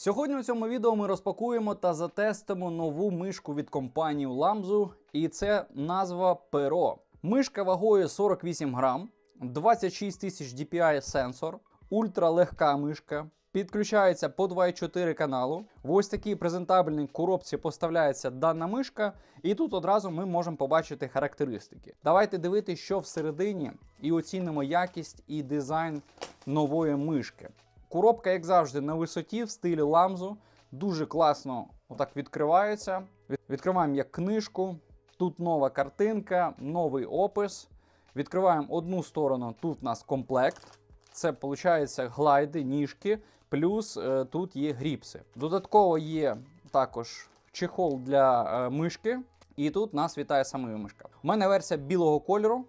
Сьогодні у цьому відео ми розпакуємо та затестимо нову мишку від компанії Lamzu, і це назва Pero. Мишка вагою 48 грам, 26 тисяч DPI сенсор, ультралегка мишка. Підключається по 2.4 каналу. В ось такій презентабельній коробці поставляється дана мишка, і тут одразу ми можемо побачити характеристики. Давайте дивитися, що всередині, і оцінимо якість і дизайн нової мишки. Коробка, як завжди, на висоті в стилі ламзу. Дуже класно отак відкривається. Відкриваємо як книжку. Тут нова картинка, новий опис. Відкриваємо одну сторону, тут у нас комплект. Це виходить глайди, ніжки, плюс е, тут є гріпси. Додатково є також чехол для е, мишки, і тут нас вітає саме мишка. У мене версія білого кольору.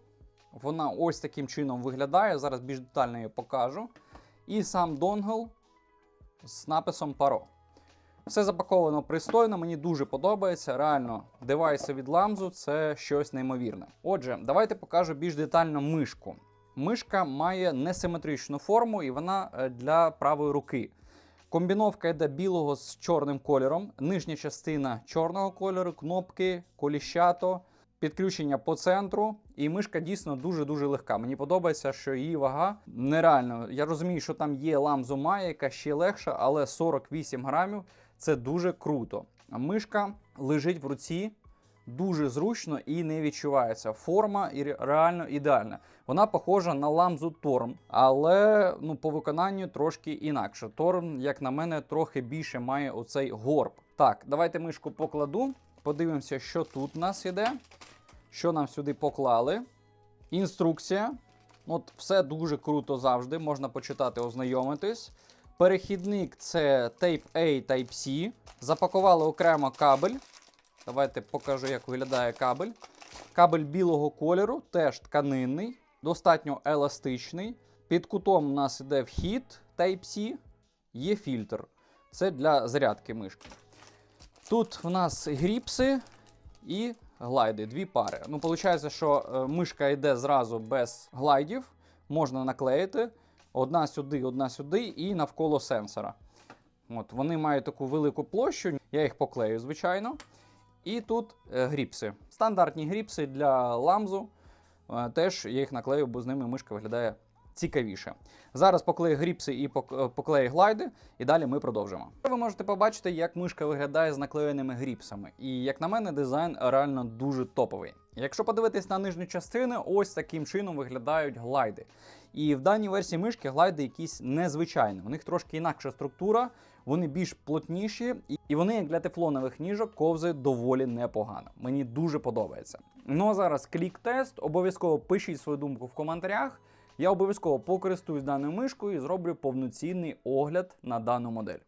Вона ось таким чином виглядає. Зараз більш детально її покажу. І сам донгл з написом Paro. Все запаковано пристойно, мені дуже подобається. Реально, девайси від ламзу це щось неймовірне. Отже, давайте покажу більш детально мишку. Мишка має несиметричну форму і вона е, для правої руки. Комбіновка йде білого з чорним кольором, нижня частина чорного кольору, кнопки, коліщато, підключення по центру. І мишка дійсно дуже-дуже легка. Мені подобається, що її вага нереально. Я розумію, що там є ламзу має, яка ще легша, але 48 грамів це дуже круто. Мишка лежить в руці. Дуже зручно і не відчувається. Форма і реально ідеальна. Вона похожа на ламзу Торм, але ну, по виконанню трошки інакше. Торм, як на мене, трохи більше має оцей горб. Так, давайте мишку покладу. Подивимося, що тут у нас іде. Що нам сюди поклали. Інструкція. От все дуже круто завжди. Можна почитати, ознайомитись. Перехідник це Type A Type C. Запакували окремо кабель. Давайте покажу, як виглядає кабель. Кабель білого кольору, теж тканинний, достатньо еластичний. Під кутом у нас іде вхід Type-C, є фільтр. Це для зарядки мишки. Тут в нас гріпси і глайди, дві пари. Ну, виходить, що е, мишка йде зразу без глайдів, можна наклеїти. Одна сюди, одна сюди, і навколо сенсора. От, вони мають таку велику площу, я їх поклею, звичайно. І тут е, гріпси. Стандартні гріпси для ламзу. Е, теж я їх наклею, бо з ними мишка виглядає цікавіше. Зараз поклею гріпси і е, поклею глайди, і далі ми продовжимо. Ви можете побачити, як мишка виглядає з наклеєними гріпсами. І як на мене, дизайн реально дуже топовий. Якщо подивитись на нижню частину, ось таким чином виглядають глайди. І в даній версії мишки глайди якісь незвичайні. У них трошки інакша структура, вони більш плотніші, і вони, як для тефлонових ніжок, ковзають доволі непогано. Мені дуже подобається. Ну а зараз клік-тест. Обов'язково пишіть свою думку в коментарях. Я обов'язково покористуюсь даною мишкою і зроблю повноцінний огляд на дану модель.